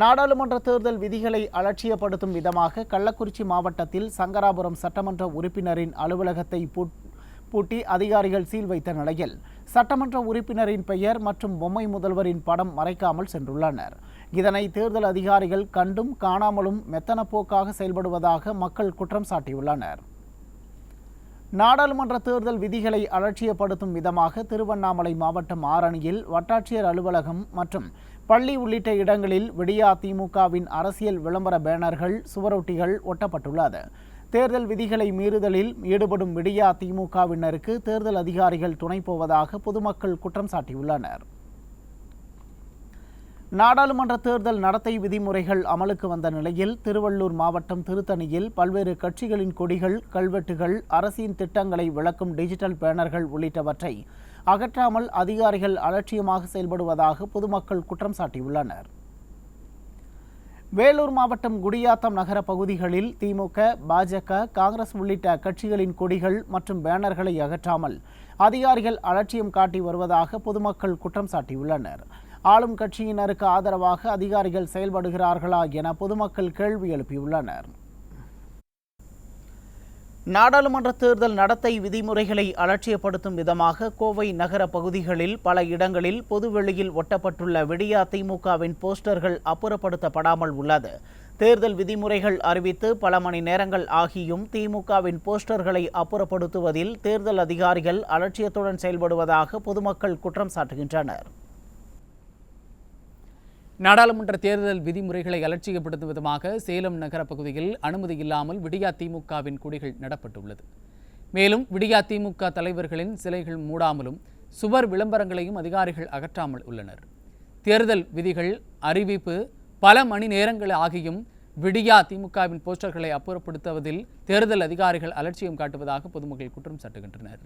நாடாளுமன்ற தேர்தல் விதிகளை அலட்சியப்படுத்தும் விதமாக கள்ளக்குறிச்சி மாவட்டத்தில் சங்கராபுரம் சட்டமன்ற உறுப்பினரின் அலுவலகத்தை பூட்டி அதிகாரிகள் சீல் வைத்த நிலையில் சட்டமன்ற உறுப்பினரின் பெயர் மற்றும் பொம்மை முதல்வரின் படம் மறைக்காமல் சென்றுள்ளனர். இதனை தேர்தல் அதிகாரிகள் கண்டும் காணாமலும் மெத்தனப்போக்காக செயல்படுவதாக மக்கள் குற்றம் சாட்டியுள்ளனர். நாடாளுமன்ற தேர்தல் விதிகளை அலட்சியப்படுத்தும் விதமாக திருவண்ணாமலை மாவட்டம் ஆரணியில் வட்டாட்சியர் அலுவலகம் மற்றும் பள்ளி உள்ளிட்ட இடங்களில் விடியா திமுகவின் அரசியல் விளம்பர பேனர்கள் சுவரொட்டிகள் ஒட்டப்பட்டுள்ளது. தேர்தல் விதிகளை மீறுதலில் ஈடுபடும் விடியா திமுகவினருக்கு தேர்தல் அதிகாரிகள் துணை போவதாக பொதுமக்கள் குற்றம் சாட்டியுள்ளனர். நாடாளுமன்ற தேர்தல் நடத்தை விதிமுறைகள் அமலுக்கு வந்த நிலையில் திருவள்ளூர் மாவட்டம் திருத்தணியில் பல்வேறு கட்சிகளின் கொடிகள் கல்வெட்டுகள் அரசின் திட்டங்களை விளக்கும் டிஜிட்டல் பேனர்கள் உள்ளிட்டவற்றை அகற்றாமல் அதிகாரிகள் அலட்சியமாக செயல்படுவதாக பொதுமக்கள் குற்றம் சாட்டியுள்ளனர். வேலூர் மாவட்டம் குடியாத்தம் நகர பகுதிகளில் திமுக பாஜக காங்கிரஸ் உள்ளிட்ட கட்சிகளின் கொடிகள் மற்றும் பேனர்களை அகற்றாமல் அதிகாரிகள் அலட்சியம் காட்டி வருவதாக பொதுமக்கள் குற்றம் சாட்டியுள்ளனர். ஆளும் கட்சியினருக்கு ஆதரவாக அதிகாரிகள் செயல்படுகிறார்களா என பொதுமக்கள் கேள்வி எழுப்பியுள்ளனர். நாடாளுமன்ற தேர்தல் நடத்தை விதிமுறைகளை அலட்சியப்படுத்தும் விதமாக கோவை நகர பகுதிகளில் பல இடங்களில் பொதுவெளியில் ஒட்டப்பட்டுள்ள விடியா திமுகவின் போஸ்டர்கள் அப்புறப்படுத்தப்படாமல் உள்ளது. தேர்தல் விதிமுறைகள் அறிவித்து பல மணி நேரங்கள் ஆகியும் திமுகவின் போஸ்டர்களை அப்புறப்படுத்துவதில் தேர்தல் அதிகாரிகள் அலட்சியத்துடன் செயல்படுவதாக பொதுமக்கள் குற்றம் சாட்டுகின்றனர். நாடாளுமன்ற தேர்தல் விதிமுறைகளை அலட்சியப்படுத்தும் விதமாக சேலம் நகர பகுதியில் அனுமதி இல்லாமல் விடியா திமுகவின் கொடிகள் நடப்பட்டுள்ளது. மேலும் விடியா திமுக தலைவர்களின் சிலைகள் மூடாமலும் சுவர் விளம்பரங்களையும் அதிகாரிகள் அகற்றாமல் உள்ளனர். தேர்தல் விதிகள் அறிவிப்பு பல மணி நேரங்கள் ஆகியும் விடியா திமுகவின் போஸ்டர்களை அப்புறப்படுத்துவதில் தேர்தல் அதிகாரிகள் அலட்சியம் காட்டுவதாக பொதுமக்கள் குற்றம் சாட்டுகின்றனர்.